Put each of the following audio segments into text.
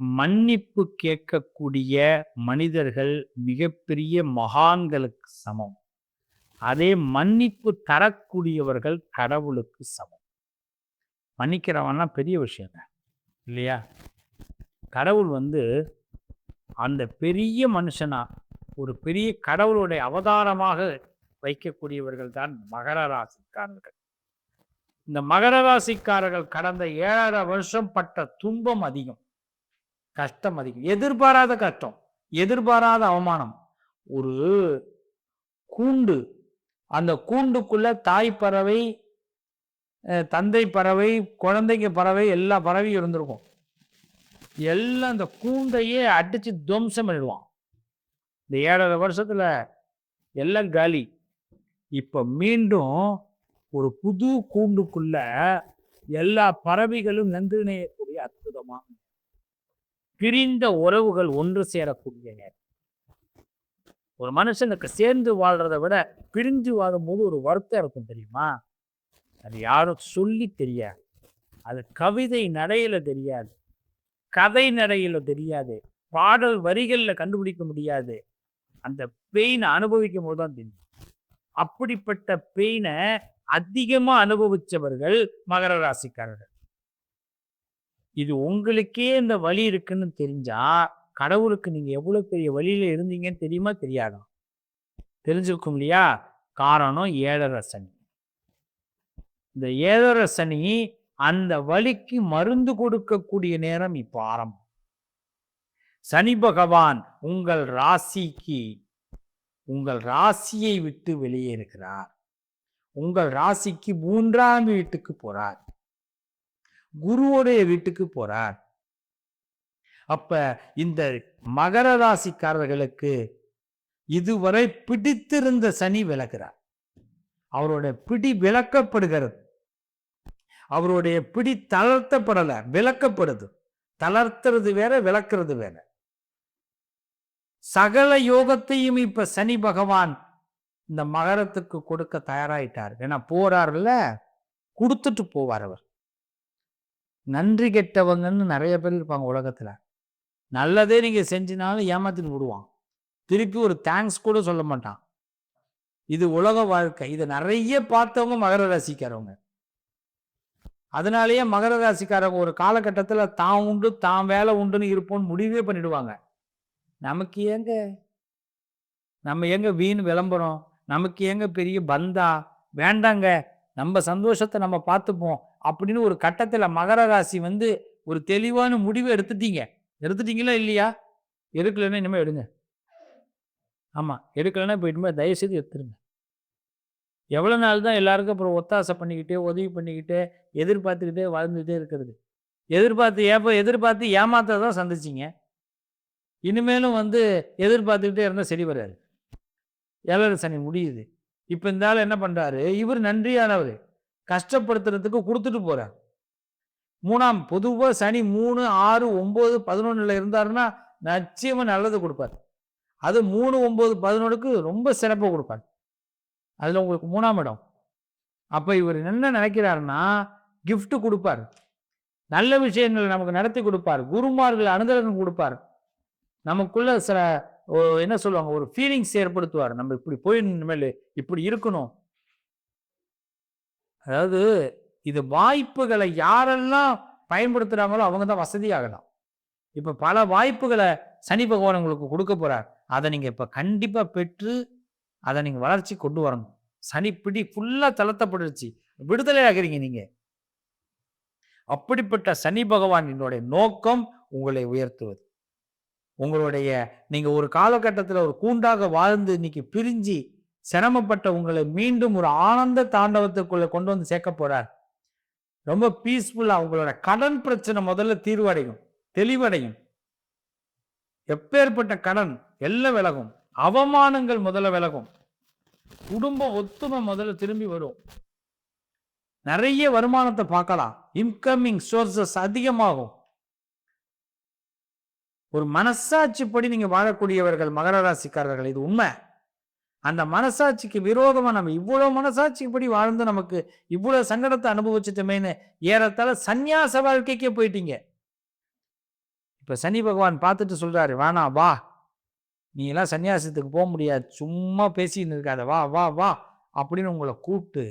மன்னிப்பு கேட்கக்கூடிய மனிதர்கள் மிகப்பெரிய மகான்களுக்கு சமம். அதே மன்னிப்பு தரக்கூடியவர்கள் கடவுளுக்கு சமம். மன்னிக்கிறவன்னா பெரிய விஷயங்க இல்லையா? கடவுள் வந்து அந்த பெரிய மனுஷனா ஒரு பெரிய கடவுளுடைய அவதாரமாக வைக்கக்கூடியவர்கள் தான் மகர ராசிக்காரர்கள். இந்த மகர ராசிக்காரர்கள் கடந்த ஏழரை வருஷம் பட்ட துன்பம் அதிகம். கஷ்டம் அதிகம். எதிர்பாராத கஷ்டம். எதிர்பாராத அவமானம். ஒரு கூண்டு. அந்த கூண்டுக்குள்ள தாய் பறவை தந்தை பறவை குழந்தைங்க பறவை எல்லா பறவையும் இருந்திருக்கும். எல்லாம் அந்த கூண்டையே அடித்து துவம்சம் பண்ணிடுவான். இந்த ஏழரை வருஷத்தில் எல்லாம் காலி. இப்போ மீண்டும் ஒரு புது கூண்டுக்குள்ள எல்லா பறவைகளும் நந்தினையக்கூடிய அற்புதமாக பிரிந்த உறவுகள் ஒன்று சேரக்கூடிய நேரம் ஒரு மனுஷனுக்கு சேர்ந்து வாழ்றதை விட பிரிஞ்சு வாழும்போது ஒரு வருத்தம் இருக்கும் தெரியுமா? அது யாரும் சொல்லி தெரியாது. அது கவிதை நடையில தெரியாது. கதை நடையில தெரியாது. பாடல் வரிகளில் கண்டுபிடிக்க முடியாது. அந்த பெயினை அனுபவிக்கும் போது தான் தெரியும். அப்படிப்பட்ட பெயினை அதிகமாக அனுபவிச்சவர்கள் மகர ராசிக்காரர்கள். இது உங்களுக்கே இந்த வழி இருக்குன்னு தெரிஞ்சா கடவுளுக்கு நீங்க எவ்வளவு பெரிய வழியில இருந்தீங்கன்னு தெரியுமா? தெரியாதா? தெரிஞ்சுக்கும் இல்லையா? காரணம் ஏழரை சனி. இந்த ஏழரை சனி அந்த வழிக்கு மருந்து கொடுக்கக்கூடிய நேரம் இப்போ ஆரம்பம். சனி பகவான் உங்கள் ராசிக்கு உங்கள் ராசியை விட்டு வெளியே இருக்கிறார். உங்கள் ராசிக்கு மூன்றாம் வீட்டுக்கு போறார். குருவோடைய வீட்டுக்கு போறார். அப்ப இந்த மகர ராசிக்காரர்களுக்கு இதுவரை பிடித்திருந்த சனி விலகிறார். அவருடைய பிடி விளக்கப்படுகிறது அவருடைய பிடி தளர்த்தப்படல விளக்கப்படுது தளர்த்துறது வேற விளக்குறது வேற. சகல யோகத்தையும் இப்ப சனி பகவான் இந்த மகரத்துக்கு கொடுக்க தயாராயிட்டார். ஏன்னா போறாருல்ல கொடுத்துட்டு போவார் அவர். நன்றி கெட்டவங்கன்னு நிறைய பேர் இருப்பாங்க உலகத்தில். நல்லதே நீங்கள் செஞ்சினாலும் ஏமாத்தின்னு விடுவான். திருப்பி ஒரு தேங்க்ஸ் கூட சொல்ல மாட்டான். இது உலக வாழ்க்கை. இதை நிறைய பார்த்தவங்க மகர ராசிக்காரவங்க. அதனாலேயே மகர ராசிக்காரவங்க ஒரு காலகட்டத்தில் தான் உண்டு தான் வேலை உண்டுன்னு இருப்போம்னு முடிவே பண்ணிடுவாங்க. நமக்கு ஏங்க? நம்ம எங்க வீண் விளம்பரம்? நமக்கு ஏங்க பெரிய பந்தா? வேண்டாங்க. நம்ம சந்தோஷத்தை நம்ம பார்த்துப்போம். அப்படின்னு ஒரு கட்டத்தில் மகர ராசி வந்து ஒரு தெளிவான முடிவை எடுத்துட்டீங்க. எடுத்துட்டீங்களா இல்லையா? எடுக்கலைன்னா இனிமேல் எடுங்க. ஆமாம் எடுக்கலைன்னா இப்போ இனிமேல் தயவு செய்து எடுத்துருங்க. எவ்வளோ நாள் தான் எல்லாருக்கும் அப்புறம் ஒத்தாசை பண்ணிக்கிட்டே உதவி பண்ணிக்கிட்டே எதிர்பார்த்துக்கிட்டே வாழ்ந்துக்கிட்டே இருக்கிறது. எதிர்பார்த்து ஏப்போ எதிர்பார்த்து ஏமாத்த தான் சந்திச்சிங்க. இனிமேலும் வந்து எதிர்பார்த்துக்கிட்டே இருந்தால் சரி வராது. ஏழரை சனி முடியுது. இப்போ இந்த ஆள் என்ன பண்ணுறாரு இவர் நன்றியானவர். கஷ்டப்படுத்துறதுக்கு கொடுத்துட்டு போறார் மூணாம் பொதுவாக சனி மூணு ஆறு ஒம்பது பதினொன்றில் இருந்தாருன்னா நிச்சயமாக நல்லது கொடுப்பார். அது மூணு ஒம்பது பதினொன்றுக்கு ரொம்ப சிறப்பாக கொடுப்பார். அதில் உங்களுக்கு மூணாம் இடம். அப்போ இவர் என்ன நினைக்கிறாருன்னா கிஃப்ட்டு கொடுப்பார். நல்ல விஷயங்களை நமக்கு நடத்தி கொடுப்பார். குருமார்கள் அனுதலகம் கொடுப்பார். நமக்குள்ள சில ஓ, என்ன சொல்லுவாங்க? ஒரு ஃபீலிங்ஸ் ஏற்படுத்துவார். நம்ம இப்படி போய் இனிமேல் இப்படி இருக்கணும். அதாவது இது வாய்ப்புகளை யாரெல்லாம் பயன்படுத்துகிறாங்களோ அவங்க தான் வசதியாகலாம். இப்போ பல வாய்ப்புகளை சனி பகவான் உங்களுக்கு கொடுக்க போகிறார் அதை நீங்கள் இப்போ கண்டிப்பாக பெற்று அதை நீங்கள் வளர்ச்சி கொண்டு வரணும். சனி பிடி ஃபுல்லாக தளர்த்தப்பட்டுருச்சு. விடுதலை ஆகிறீங்க நீங்கள் அப்படிப்பட்ட சனி பகவான் என்னுடைய நோக்கம் உங்களை உயர்த்துவது. உங்களுடைய நீங்கள் ஒரு காலகட்டத்தில் ஒரு கூண்டாக வாழ்ந்து இன்னைக்கு பிரிஞ்சு சிரமப்பட்ட உங்களை மீண்டும் ஒரு ஆனந்த தாண்டவத்துக்குள்ள கொண்டு வந்து சேர்க்க போறார். ரொம்ப பீஸ்ஃபுல்லா உங்களோட கடன் பிரச்சனை முதல்ல தீர்வடையும் தெளிவடையும். எப்பேற்பட்ட கடன் எல்லாம் விலகும் அவமானங்கள் முதல்ல விலகும். குடும்ப ஒத்துமை முதல்ல திரும்பி வரும். நிறைய வருமானத்தை பார்க்கலாம். இன்கமிங் சோர்சஸ் அதிகமாகும். ஒரு மனசாட்சிப்படி நீங்க வாழக்கூடியவர்கள் மகர ராசிக்காரர்கள் இது உண்மை. அந்த மனசாட்சிக்கு விரோதமாக நம்ம இவ்வளவு மனசாட்சிப்படி வாழ்ந்து நமக்கு இவ்வளோ சங்கடத்தை அனுபவிச்சிட்டோமேன்னு ஏறத்தாழ சந்நியாச வாழ்க்கைக்கே போயிட்டீங்க. இப்போ சனி பகவான் பார்த்துட்டு சொல்கிறாரு வேணா வா. நீ எல்லாம் சன்னியாசத்துக்கு போக முடியாது. சும்மா பேசின்னு இருக்காத. வா வா வா. அப்படின்னு உங்களை கூப்பிட்டு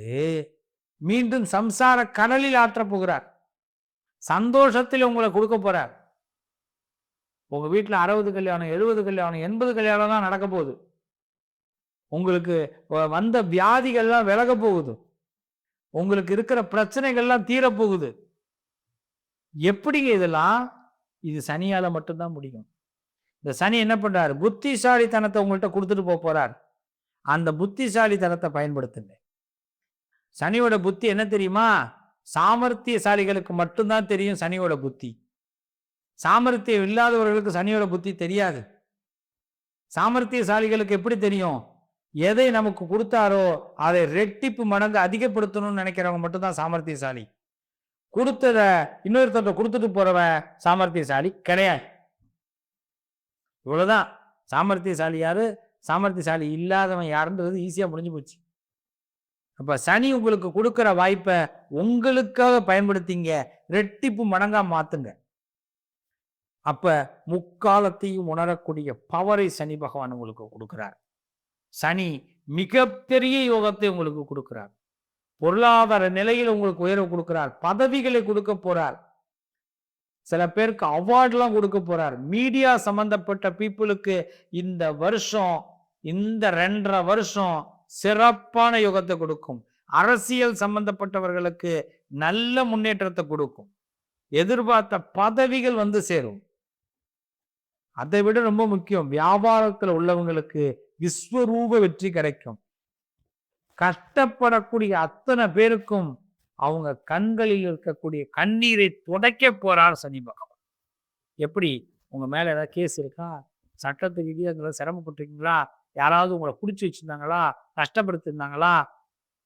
மீண்டும் சம்சார கடலில் ஆற்றப் போகிறார். சந்தோஷத்தில் உங்களை கொடுக்க போகிறார் உங்கள் வீட்டில் அறுபது கல்யாணம் எழுபது கல்யாணம் எண்பது கல்யாணம் தான் நடக்க போகுது. உங்களுக்கு வ- வந்த வியாதிகள்லாம் விலக போகுது. உங்களுக்கு இருக்கிற பிரச்சனைகள்லாம் தீரப்போகுது. எப்படிங்க இதெல்லாம்? இது சனியால மட்டும்தான் முடியும். இந்த சனி என்ன பண்றாரு? புத்திசாலித்தனத்தை உங்கள்கிட்ட கொடுத்துட்டு போக போறார். அந்த புத்திசாலித்தனத்தை பயன்படுத்துங்க. சனியோட புத்தி என்ன தெரியுமா? சாமர்த்தியசாலிகளுக்கு மட்டும்தான் தெரியும் சனியோட புத்தி. சாமர்த்தியம் இல்லாதவர்களுக்கு சனியோட புத்தி தெரியாது. சாமர்த்தியசாலிகளுக்கு எப்படி தெரியும்? எதை நமக்கு கொடுத்தாரோ அதை ரெட்டிப்பு மடங்கு அதிகப்படுத்தணும்னு நினைக்கிறவங்க மட்டும்தான் சாமர்த்தியசாலி. கொடுத்தத இன்னொருத்தர்கிட்ட கொடுத்துட்டு போறவன் சாமர்த்தியசாலி கிடையாது. இவ்வளவுதான். சாமர்த்தியசாலி யாரு? சாமர்த்தியசாலி இல்லாதவன் யாருன்றது ஈஸியா முடிஞ்சு போச்சு. அப்ப சனி உங்களுக்கு கொடுக்குற வாய்ப்பை உங்களுக்காக பயன்படுத்திங்க. ரெட்டிப்பு மடங்கா மாத்துங்க. அப்ப முக்காலத்தையும் உணரக்கூடிய பவரை சனி பகவான் உங்களுக்கு கொடுக்கிறார். சனி மிகப்பெரிய யோகத்தை உங்களுக்கு கொடுக்கிறார். பொருளாதார நிலையில் உங்களுக்கு உயர்வு கொடுக்கிறார். பதவிகளை கொடுக்க போறார். சில பேருக்கு அவார்ட்லாம் கொடுக்க போறார். மீடியா சம்பந்தப்பட்ட பீப்புளுக்கு இந்த வருஷம் இந்த ரெண்டரை வருஷம் சிறப்பான யுகத்தை கொடுக்கும். அரசியல் சம்பந்தப்பட்டவர்களுக்கு நல்ல முன்னேற்றத்தை கொடுக்கும். எதிர்பார்த்த பதவிகள் வந்து சேரும். அதை விட ரொம்ப முக்கியம். வியாபாரத்தில் உள்ளவங்களுக்கு விஸ்வரூப வெற்றி கிடைக்கும். கஷ்டப்படக்கூடிய அத்தனை பேருக்கும் அவங்க கண்களில் இருக்கக்கூடிய கண்ணீரை துடைக்க போறார் சனி பகவான். எப்படி? உங்க மேல ஏதாவது கேஸ் இருக்கா? சட்டத்து ரீதியாக அதில் சிரமப்பட்டிருக்கீங்களா? யாராவது உங்களை பிடிச்சி வச்சிருந்தாங்களா? கஷ்டப்படுத்திருந்தாங்களா?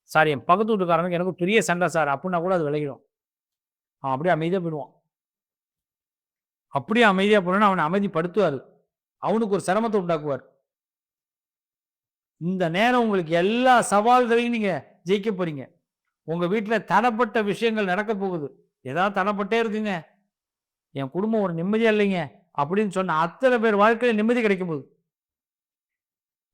சார் என் பக்கத்து வீட்டுக்காரனுக்கு எனக்கு பெரிய சண்டை சார் அப்படின்னா கூட அது விளையிடும். அவன் அப்படியே அமைதியாக போயிடுவான். அப்படியே அமைதியாக போனா அவனை அமைதிப்படுத்துவார். அவனுக்கு ஒரு சிரமத்தை உண்டாக்குவார். இந்த நேரம் உங்களுக்கு எல்லா சவால்களையும் நீங்கள் ஜெயிக்க போறீங்க. உங்கள் வீட்டில் தடப்பட்ட விஷயங்கள் நடக்க போகுது. ஏதாவது தடப்பட்டே இருக்குங்க. என் குடும்பம் ஒரு நிம்மதியாக இல்லைங்க அப்படின்னு சொன்ன அத்தனை பேர் வாழ்க்கையில் நிம்மதி கிடைக்கும் போகுது.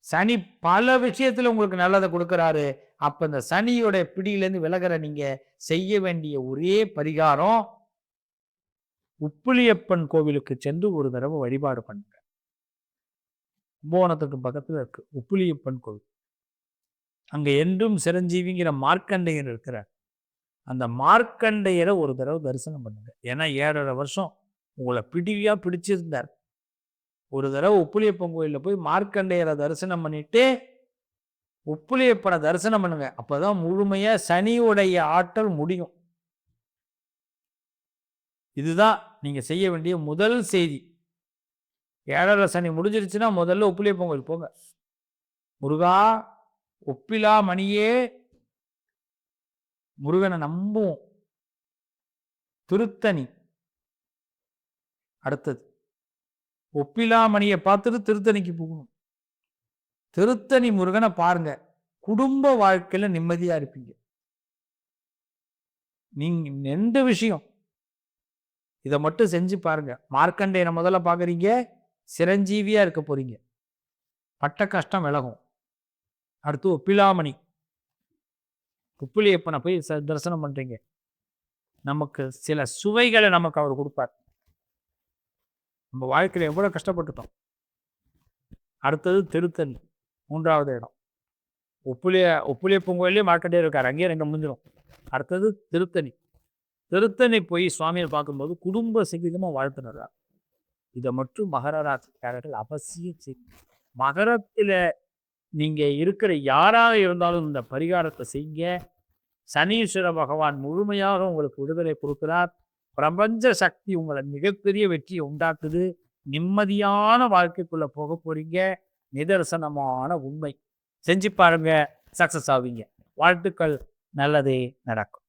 சனி பல விஷயத்தில் உங்களுக்கு நல்லதை கொடுக்குறாரு. அப்போ இந்த சனியோட பிடியிலேருந்து விலகிற நீங்கள் செய்ய வேண்டிய ஒரே பரிகாரம் உப்புளியப்பன் கோவிலுக்கு சென்று ஒரு தடவை வழிபாடு பண்ணுங்க. கும்பகோணத்துக்கு பக்கத்தில் இருக்கு உப்புளியப்பன் கோவில். அங்கே என்றும் சிரஞ்சீவிங்கிற மார்க்கண்டையர் இருக்கிறார். அந்த மார்க்கண்டையரை ஒரு தடவை தரிசனம் பண்ணுங்க. ஏன்னா ஏழரை வருஷம் உங்களை பிடிவியாக பிடிச்சிருந்தார். ஒரு தடவை உப்புளியப்பன் கோயிலில் போய் மார்க்கண்டையரை தரிசனம் பண்ணிட்டு உப்புளியப்பனை தரிசனம் பண்ணுங்க. அப்பதான் முழுமையாக சனியுடைய ஆற்றல் முடியும். இதுதான் நீங்கள் செய்ய வேண்டிய முதல் செய்தி. ஏழரை சனி முடிஞ்சிருச்சுன்னா முதல்ல ஒப்பிலே பொங்கல் போங்க. முருகா ஒப்பிலா மணியே. முருகனை நம்புவோம். திருத்தணி. அடுத்தது ஒப்பிலா மணியை பார்த்துட்டு திருத்தணிக்கு போகணும். திருத்தணி முருகனை பாருங்க. குடும்ப வாழ்க்கையில நிம்மதியா இருப்பீங்க. நீங்க ரெண்டு விஷயம். இதை மட்டும் செஞ்சு பாருங்க. மார்க்கண்டேயனை முதல்ல பாக்குறீங்க சிரஞ்சீவியா இருக்க போறீங்க. பட்ட கஷ்டம் விலகும். அடுத்து ஒப்பிலாமணி உப்பிலியப்பனை போய் ச- தரிசனம் பண்றீங்க. நமக்கு சில சுவைகளை நமக்கு அவர் கொடுப்பார். நம்ம வாழ்க்கையில எவ்வளவு கஷ்டப்பட்டுட்டோம். அடுத்தது திருத்தணி மூன்றாவது இடம். உப்புலிய உப்புலியப்பன் கோயிலே மார்க்கெட்டே இருக்கார். அங்கேயே ரெண்டு முடிஞ்சிடும் அடுத்தது திருத்தணி. திருத்தணி போய் சுவாமியை பார்க்கும்போது குடும்ப சீக்கிரமாக வாழ்த்துனர்றார். இதை மட்டும் மகர ராசிக்காரர்கள் அவசியம் செய்யும் மகரத்தில் நீங்கள் இருக்கிற யாராக இருந்தாலும் இந்த பரிகாரத்தை செய்ய சனீஸ்வர பகவான் முழுமையாக உங்களுக்கு விடுதலை கொடுக்கிறார். பிரபஞ்ச சக்தி உங்களை மிகப்பெரிய வெற்றியை உண்டாக்குது. நிம்மதியான வாழ்க்கைக்குள்ளே போக போகிறீங்க நிதர்சனமான உண்மை. செஞ்சு பாருங்க. சக்சஸ் ஆவீங்க. வாழ்த்துக்கள். நல்லதே நடக்கும்.